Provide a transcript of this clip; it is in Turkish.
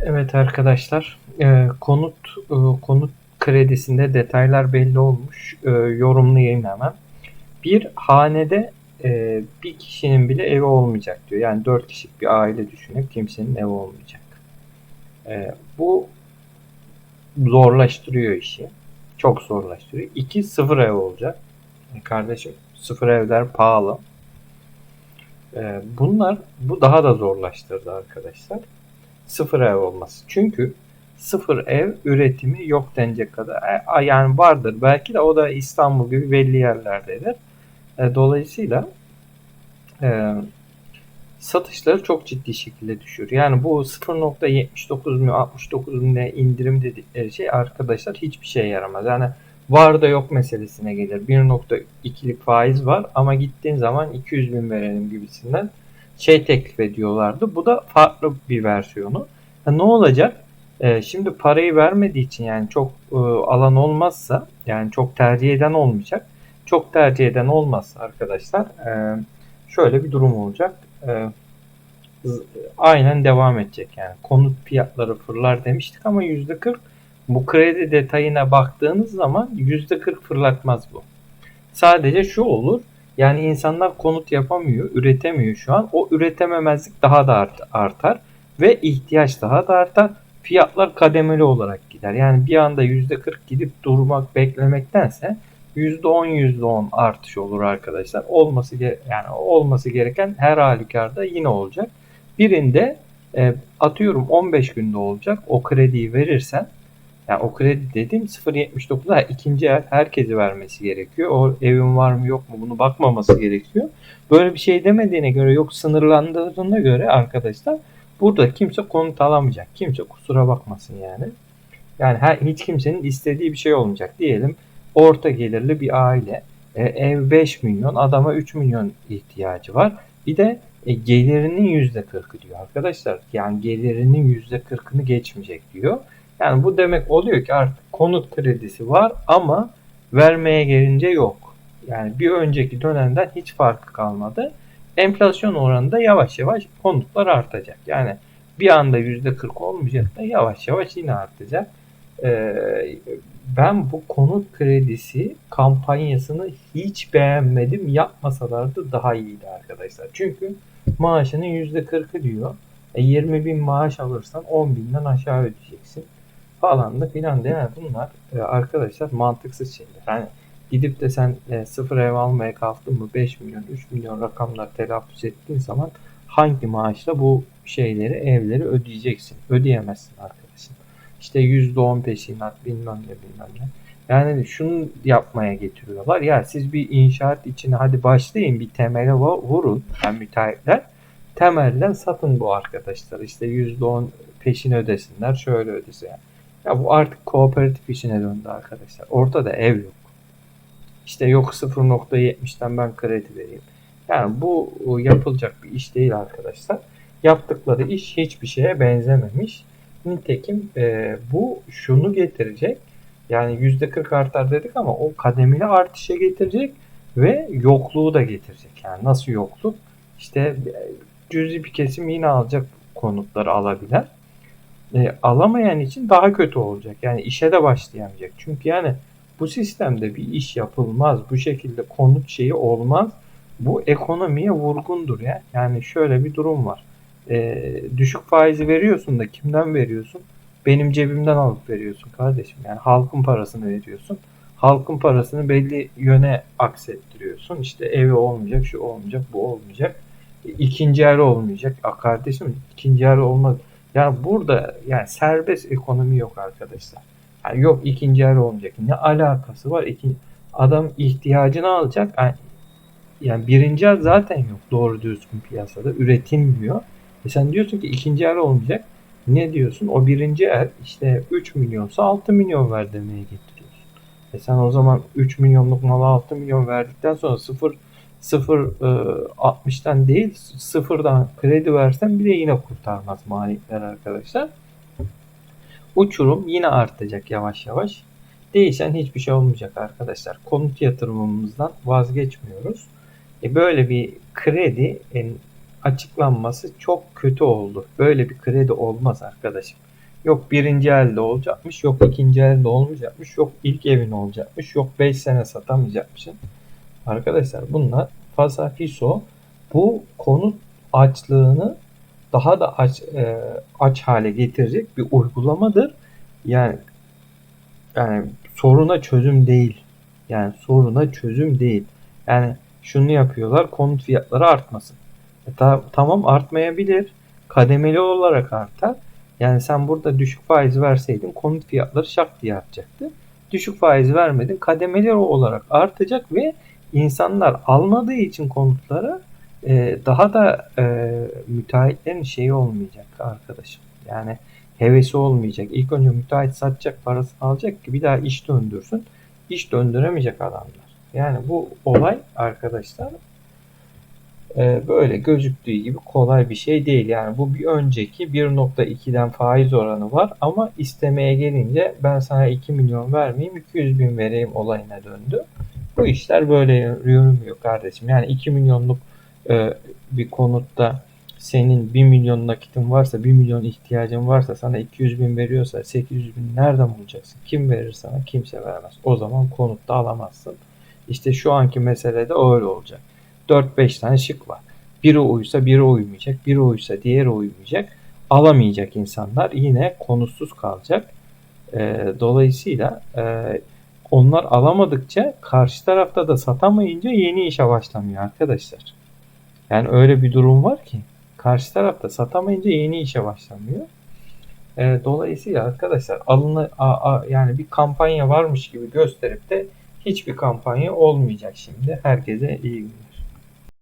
Evet arkadaşlar, e, konut e, konut kredisinde detaylar belli olmuş. E, yorumlayayım hemen. Bir hanede e, bir kişinin bile evi olmayacak diyor. Yani dört kişilik bir aile düşünüp kimsenin evi olmayacak. E, bu zorlaştırıyor işi. Çok zorlaştırıyor. İki sıfır ev olacak. E, kardeşim sıfır evler pahalı. E, bunlar bu daha da zorlaştırdı arkadaşlar sıfır ev olması. Çünkü sıfır ev üretimi yok denecek kadar. E, yani vardır belki de o da İstanbul gibi belli yerlerdedir. E, dolayısıyla e, satışları çok ciddi şekilde düşür. Yani bu 0.79 mu 69 mu ne indirim dedikleri şey arkadaşlar hiçbir şey yaramaz. Yani var da yok meselesine gelir. 1.2'lik faiz var ama gittiğin zaman 200 bin verelim gibisinden şey teklif ediyorlardı. Bu da farklı bir versiyonu. Ha, ne olacak? E, şimdi parayı vermediği için yani çok e, alan olmazsa yani çok tercih eden olmayacak. Çok tercih eden olmazsa arkadaşlar e, şöyle bir durum olacak. E, aynen devam edecek yani. Konut fiyatları fırlar demiştik ama %40 bu kredi detayına baktığınız zaman %40 fırlatmaz bu. Sadece şu olur. Yani insanlar konut yapamıyor, üretemiyor şu an. O üretememezlik daha da artar ve ihtiyaç daha da artar. Fiyatlar kademeli olarak gider. Yani bir anda %40 gidip durmak, beklemektense %10 %10 artış olur arkadaşlar. Olması yani olması gereken her halükarda yine olacak. Birinde e, atıyorum 15 günde olacak. O krediyi verirsen yani o kredi dediğim 0.79'da ikinci el herkesi vermesi gerekiyor. O evin var mı yok mu bunu bakmaması gerekiyor. Böyle bir şey demediğine göre yok sınırlandırdığına göre arkadaşlar burada kimse konut alamayacak. Kimse kusura bakmasın yani. Yani her, hiç kimsenin istediği bir şey olmayacak. Diyelim orta gelirli bir aile. E, ev 5 milyon adama 3 milyon ihtiyacı var. Bir de e, gelirinin %40'ı diyor arkadaşlar. Yani gelirinin %40'ını geçmeyecek diyor. Yani bu demek oluyor ki artık konut kredisi var ama vermeye gelince yok. Yani bir önceki dönemden hiç farkı kalmadı. Enflasyon oranında yavaş yavaş konutlar artacak. Yani bir anda %40 olmayacak da yavaş yavaş yine artacak. Ee, ben bu konut kredisi kampanyasını hiç beğenmedim. Yapmasalardı daha iyiydi arkadaşlar. Çünkü maaşının %40'ı diyor. E 20 bin maaş alırsan 10 binden aşağı ödeyeceksin falan da filan da yani bunlar e, arkadaşlar mantıksız şeyler. Hani gidip de sen e, sıfır ev almaya kalktın mı 5 milyon 3 milyon rakamlar telaffuz ettiğin zaman hangi maaşla bu şeyleri evleri ödeyeceksin? Ödeyemezsin arkadaşım. İşte %10 peşinat bilmem ne bilmem ne. Yani şunu yapmaya getiriyorlar. Ya siz bir inşaat için hadi başlayın bir temele vurun. Yani müteahhitler temelden satın bu arkadaşlar. İşte %10 peşin ödesinler. Şöyle ödesin. Yani. Ya bu artık kooperatif işine döndü arkadaşlar. Ortada ev yok. İşte yok 0.70'ten ben kredi vereyim. Yani bu yapılacak bir iş değil arkadaşlar. Yaptıkları iş hiçbir şeye benzememiş. Nitekim e, bu şunu getirecek. Yani %40 artar dedik ama o kademeli artışa getirecek ve yokluğu da getirecek. Yani nasıl yokluk? İşte e, cüzi bir kesim yine alacak konutları alabilen e, alamayan için daha kötü olacak. Yani işe de başlayamayacak. Çünkü yani bu sistemde bir iş yapılmaz. Bu şekilde konut şeyi olmaz. Bu ekonomiye vurgundur ya. Yani şöyle bir durum var. E, düşük faizi veriyorsun da kimden veriyorsun? Benim cebimden alıp veriyorsun kardeşim. Yani halkın parasını veriyorsun. Halkın parasını belli yöne aksettiriyorsun. İşte evi olmayacak, şu olmayacak, bu olmayacak. E, ikinci el olmayacak. A kardeşim ikinci el olmaz. Yani burada yani serbest ekonomi yok arkadaşlar. Yani yok ikinci el olmayacak. Ne alakası var? İkinci, adam ihtiyacını alacak. Yani, yani birinci el zaten yok doğru düzgün piyasada. Üretilmiyor. E sen diyorsun ki ikinci el olmayacak. Ne diyorsun? O birinci el işte 3 milyonsa 6 milyon ver demeye getiriyorsun. E sen o zaman 3 milyonluk mala 6 milyon verdikten sonra 0 0 60'tan e, değil sıfırdan kredi versen bile yine kurtarmaz maliyetler arkadaşlar. Uçurum yine artacak yavaş yavaş. Değişen hiçbir şey olmayacak arkadaşlar. Konut yatırımımızdan vazgeçmiyoruz. E böyle bir kredi açıklanması çok kötü oldu. Böyle bir kredi olmaz arkadaşım. Yok birinci elde olacakmış, yok ikinci elde olmayacakmış, yok ilk evin olacakmış, yok 5 sene satamayacakmışsın. Arkadaşlar bunlar Fasafiso bu konut açlığını daha da aç, e, aç hale getirecek bir uygulamadır. Yani yani soruna çözüm değil. Yani soruna çözüm değil. Yani şunu yapıyorlar konut fiyatları artmasın. E, ta- tamam artmayabilir. Kademeli olarak artar. Yani sen burada düşük faiz verseydin konut fiyatları şak diye artacaktı. Düşük faiz vermedin kademeli olarak artacak ve insanlar almadığı için konutlara e, daha da e, müteahhitlerin şeyi olmayacak arkadaşım. Yani hevesi olmayacak. İlk önce müteahhit satacak parasını alacak ki bir daha iş döndürsün. İş döndüremeyecek adamlar. Yani bu olay arkadaşlar e, böyle gözüktüğü gibi kolay bir şey değil. Yani bu bir önceki 1.2'den faiz oranı var ama istemeye gelince ben sana 2 milyon vermeyeyim 200 bin vereyim olayına döndü. Bu işler böyle yürümüyor kardeşim. Yani 2 milyonluk e, bir konutta senin 1 milyon nakitin varsa 1 milyon ihtiyacın varsa sana 200 bin veriyorsa 800 bin nereden bulacaksın? Kim verir sana? Kimse vermez. O zaman konutta alamazsın. İşte şu anki meselede öyle olacak. 4-5 tane şık var. Biri uysa biri uymayacak. Biri uysa diğeri uymayacak. Alamayacak insanlar yine konusuz kalacak. E, dolayısıyla e, onlar alamadıkça karşı tarafta da satamayınca yeni işe başlamıyor arkadaşlar. Yani öyle bir durum var ki karşı tarafta satamayınca yeni işe başlamıyor. E, dolayısıyla arkadaşlar alını a, a, yani bir kampanya varmış gibi gösterip de hiçbir kampanya olmayacak şimdi. Herkese iyi günler.